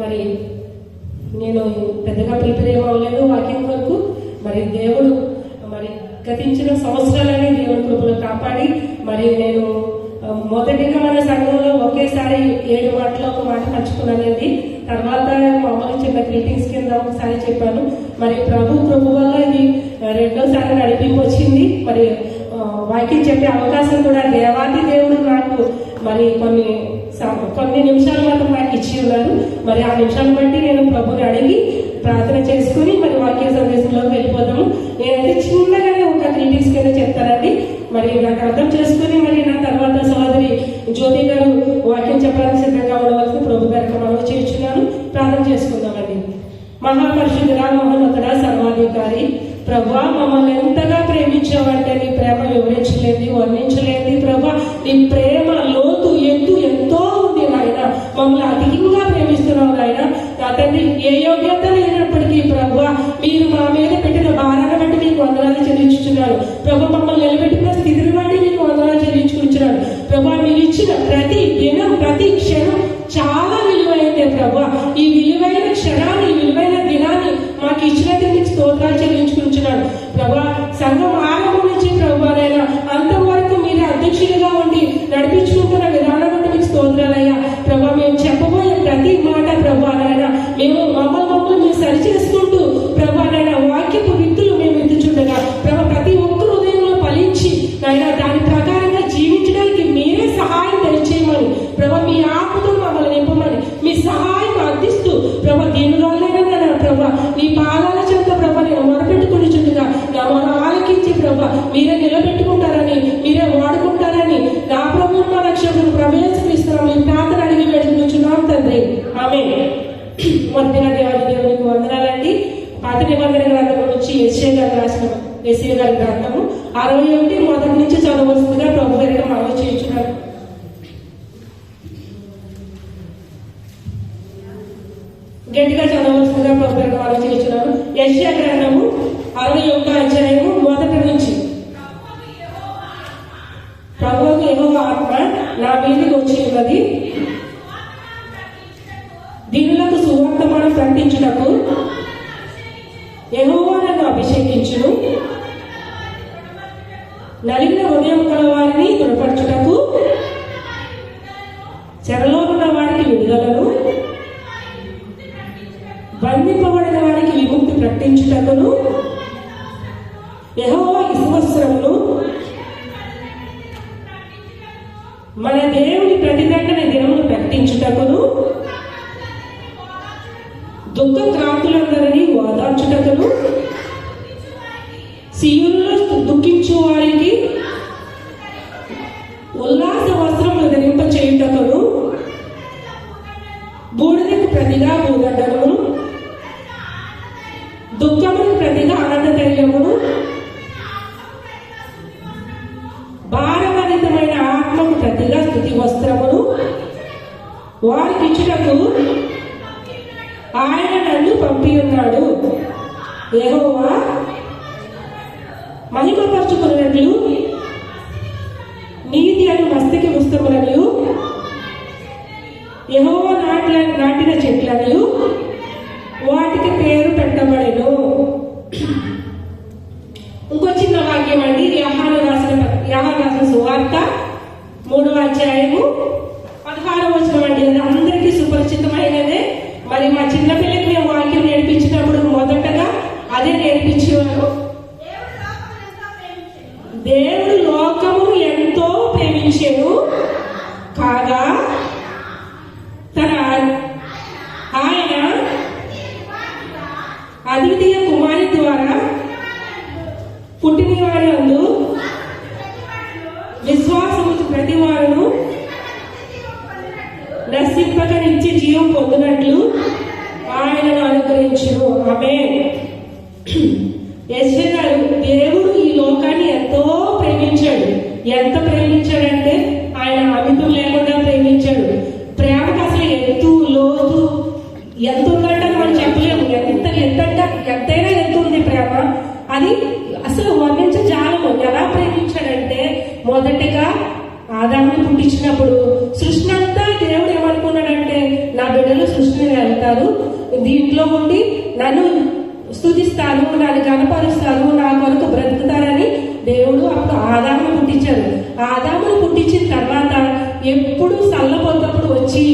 మరి నేను పెద్దగా ప్రిపేర్ ఏం అవ్వలేదు వాకింగ్ వరకు. మరి దేవుడు మరి గతించిన సంవత్సరాలని దేవుని కృపలో కాపాడి మరి నేను మొదటిగా మన సంఘంలో ఒకేసారి ఏడు మాటలు ఒక మాట పంచుకున్నానండి. తర్వాత మామూలు చిన్న గ్రీటింగ్స్ కింద ఒకసారి చెప్పాను. మరి ప్రభు ప్రభు వల్ల ఇది రెండోసారి నడిపింపు వచ్చింది. మరి వాకింగ్ వాక్యం చెప్పే అవకాశం కూడా దేవాది దేవుడు నాకు. మరి కొన్ని కొన్ని నిమిషాలు మాత్రం నాకు ఇచ్చి ఉన్నారు మరి ఆ నిమిషాలు బట్టి నేను ప్రభుని అడిగి ప్రార్థన చేసుకుని మరి వాక్య సందేశంలోకి వెళ్ళిపోతాము. నేనైతే చిన్నగానే ఒక గ్రీటింగ్స్ కింద చెప్తానండి. మరి నాకు అర్థం చేసుకుని మరి నా తర్వాత సహోదరి జ్యోతి గారు వాక్యం చెప్పడానికి సిద్ధంగా ఉండవలసిన ప్రభు గారికి మనం చేర్చున్నాను ప్రార్థన చేసుకుందామండి. మహాపరిషుద్ధుడా మహోన్నతుడా సర్వాధికారి ప్రభా మమ్మల్ని ఎంతగా ప్రేమించావంటే నీ ప్రేమ వివరించలేదు వర్ణించలేంది ప్రభా. నీ ప్రేమ లోతు ఎత్తు ఎంతో ఉంది నాయన. మమ్మల్ని అతి మొదటిగా దేవాది దేవునికి వందనాలండి. పాత నిబంధన గ్రంథం నుంచి ఎస్ఏ గారు రాసిన ఎస్ఏ గారి గ్రంథము. అరవై ఒకటి మొదటి నుంచి చదవలసిందిగా ప్రభు గారికి మనవి చేయించున్నారు. గట్టిగా చదవలసిందిగా ప్రభు గారికి మనవి చేయించున్నాను ఎస్ఏ గ్రంథము అరవై ఒకటో అధ్యాయము మొదటి నుంచి. ప్రభువుకు ఏమో ఆత్మ నా మీదకి వచ్చి ఉన్నది. ప్రకటించుటకు యెహోవా నన్ను అభిషేకించును. నలిగిన హృదయం గల వారిని దృఢపరచుటకు చెరలో ఉన్న వారికి విడుదలను. బంధింపబడిన వారికి విముక్తి ప్రకటించుటకును. యెహోవా విశ్వస్త్రమును మన దేవుని ప్రతిదండన దినమును ప్రకటించుటకును దుఃఖ క్రాంతులందరినీ కష్టతలు సియుల్లో దుఃఖించు వారికి ఉల్లాస వస్త్రములు ధరింప చేయుటకును బూడిదకు ప్రతిగా భూదండమును దుఃఖమును ప్రతిగా ఆనంద ధైర్యమును భారభరితమైన ఆత్మకు ప్రతిగా స్థుతి వస్త్రమును వారికి ఇచ్చుటకు ఆయన నన్ను పంపి ఉన్నాడు యహోవా మహిమపరచుకున్నట్లు నీతి అను మస్తికి పుస్తకులను యహోవా నాటిన నాటిన చెట్లను వాటికి పేరు పెట్టబడేను. ఇంకో చిన్న వాక్యం అండి యహాను రాసిన యహాను రాసిన సువార్త మూడవ అధ్యాయము పదహారవ వచనం అండి. అది అందరికీ సుపరిచితమైనదే. మరి మా చిన్నపిల్ల స్థుతిస్తాను నన్ను కనపరుస్తాను నా కొరకు బ్రతుకుతారని దేవుడు అప్పుడు ఆదామును పుట్టించాడు. ఆదామును పుట్టించిన తర్వాత ఎప్పుడు సల్లబోతప్పుడు వచ్చి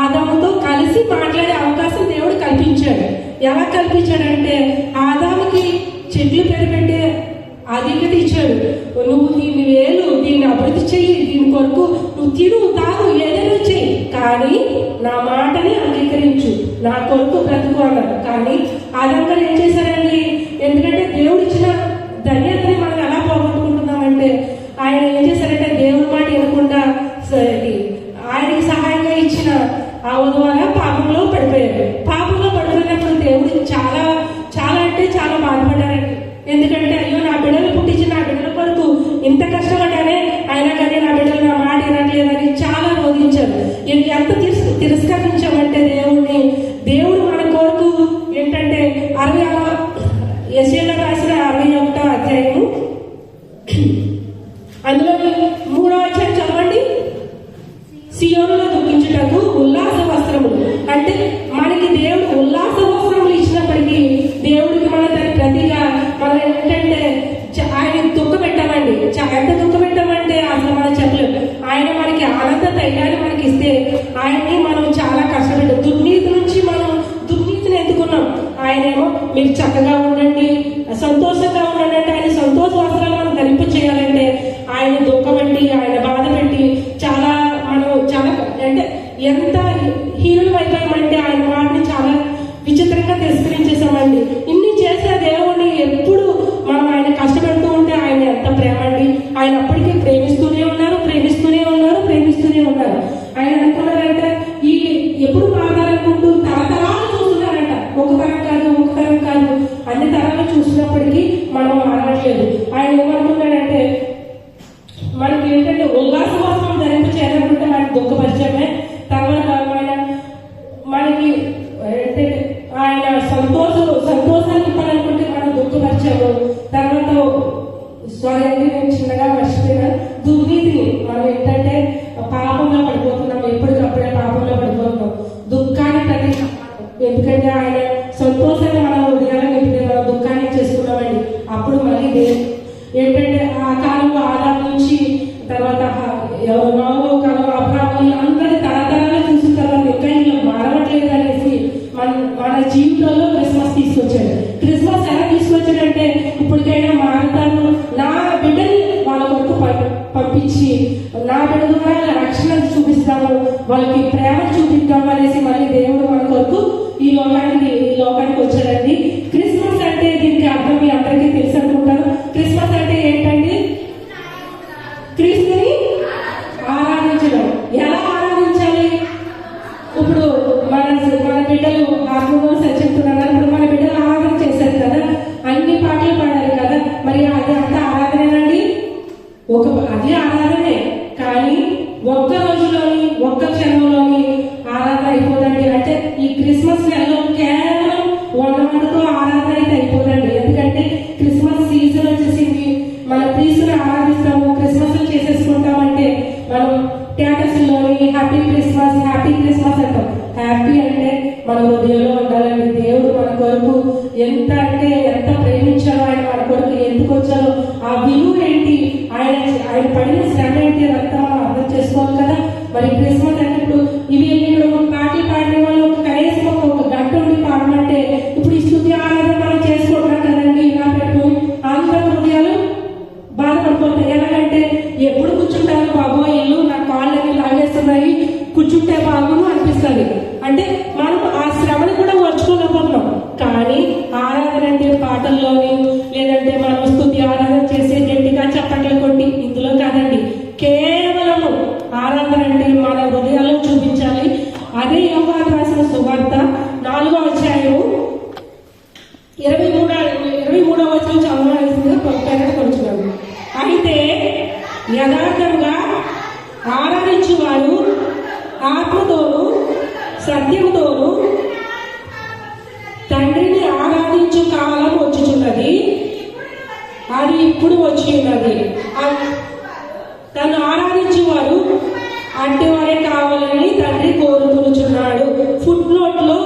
ఆదాముతో కలిసి మాట్లాడే అవకాశం దేవుడు కల్పించాడు. ఎలా కల్పించాడంటే ఆదాముకి చెట్లు పేరు పెట్టే అధికత ఇచ్చాడు. నువ్వు దీన్ని వేలు దీన్ని అభివృద్ధి చెయ్యి దీని కొరకు నువ్వు తిను తాగు ఏదైనా చెయ్యి. కానీ నా మాటని అంగీకరించు నా కొరకు బ్రతుకు అన్నాడు. కానీ ఆదాం ఏం చేశారండి? camino మీరు చక్కగా ఉండండి సంతోషంగా ఉండండి అంటే ఆయన సంతోష వస్త్రాలు మనం ధరింపు చేయాలంటే ఆయన దుఃఖం ఆయన బాధ పెట్టి చాలా మనం చాలా అంటే ఎంత చేయలేదు ఆయన ఏమనుకున్నాడంటే మనకి ఏంటంటే ఉల్లాసవాసం ధరింపచేయాలనుకుంటే మనకి దుఃఖపరిచయమే తర్వాత మన మనకి ఏంటంటే ఆయన సంతోషం సంతోషాన్ని ఇవ్వాలనుకుంటే మనం దుఃఖపరిచాము. తర్వాత స్వయంగా నేను చిన్నగా మర్చిపోయినా దుర్నీతిని మనం ఏంటంటే పాపంలో పడిపోతున్నాం ఎప్పటికప్పుడే పాపంలో పడిపోతున్నాం దుఃఖాన్ని ప్రతి ఎందుకంటే ఆయన సంతోషంగా మనం ఇదే. ఏంటంటే ఆ కాలంలో ఆదా నుంచి తర్వాత నోవో కలవ అభావం అందరి తరతరాలు చూసిన తర్వాత ఎక్కడ మారవట్లేదు అనేసి మన మన జీవితంలో క్రిస్మస్ తీసుకొచ్చాడు. క్రిస్మస్ ఎలా తీసుకొచ్చాడంటే ఇప్పటికైనా మారతాను నా బిడ్డని వాళ్ళ కొరకు పంపించి నా బిడ్డ ద్వారా రక్షణ చూపిస్తాను వాళ్ళకి ప్రేమ చూపిద్దాం అనేసి మళ్ళీ దేవుడు మన కొరకు ఈ లోకానికి ఈ లోకానికి వచ్చాడండి. ఆయన పడిన శ్రమ ఏంటి? అదంతా అర్థం చేసుకోవాలి కదా. మరి క్రిస్మస్ అది ఇప్పుడు వచ్చి ఉన్నది తను ఆరాధించేవారు వారే కావాలని తండ్రి కోరుకునిచున్నాడు. ఫుట్ నోట్లో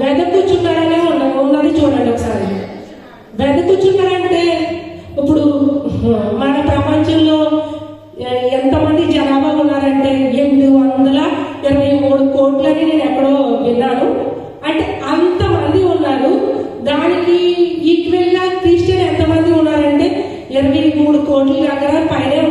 వెదకుచున్నాడనే ఉన్నది చూడండి ఒకసారి. వెదకుచున్నాడంటే मूड को अगर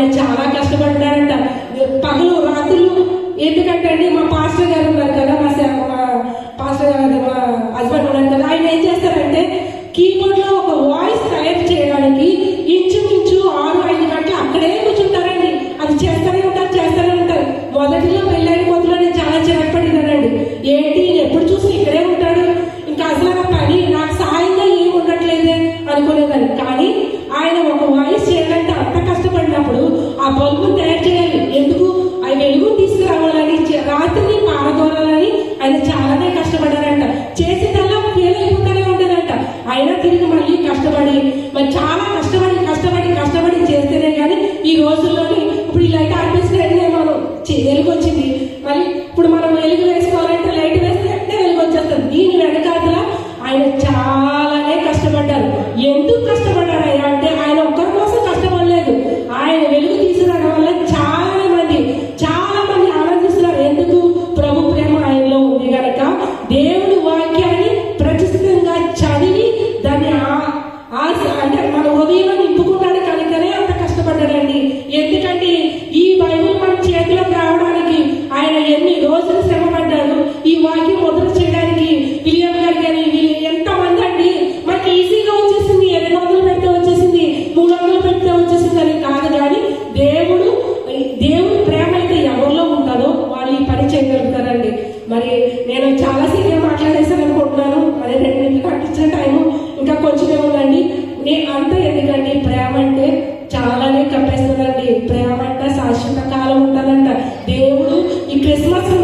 ఆయన చాలా కష్టపడ్డారంట. పగలు రాత్రులు ఎందుకంటే అండి మా పాస్టర్ గారు ఉన్నారు కదా మా పాస్టర్ గారు హస్బెండ్ ఉన్నారు కదా ఆయన ఏం చేస్తారంటే కీబోర్డ్లో ఒక Christmas.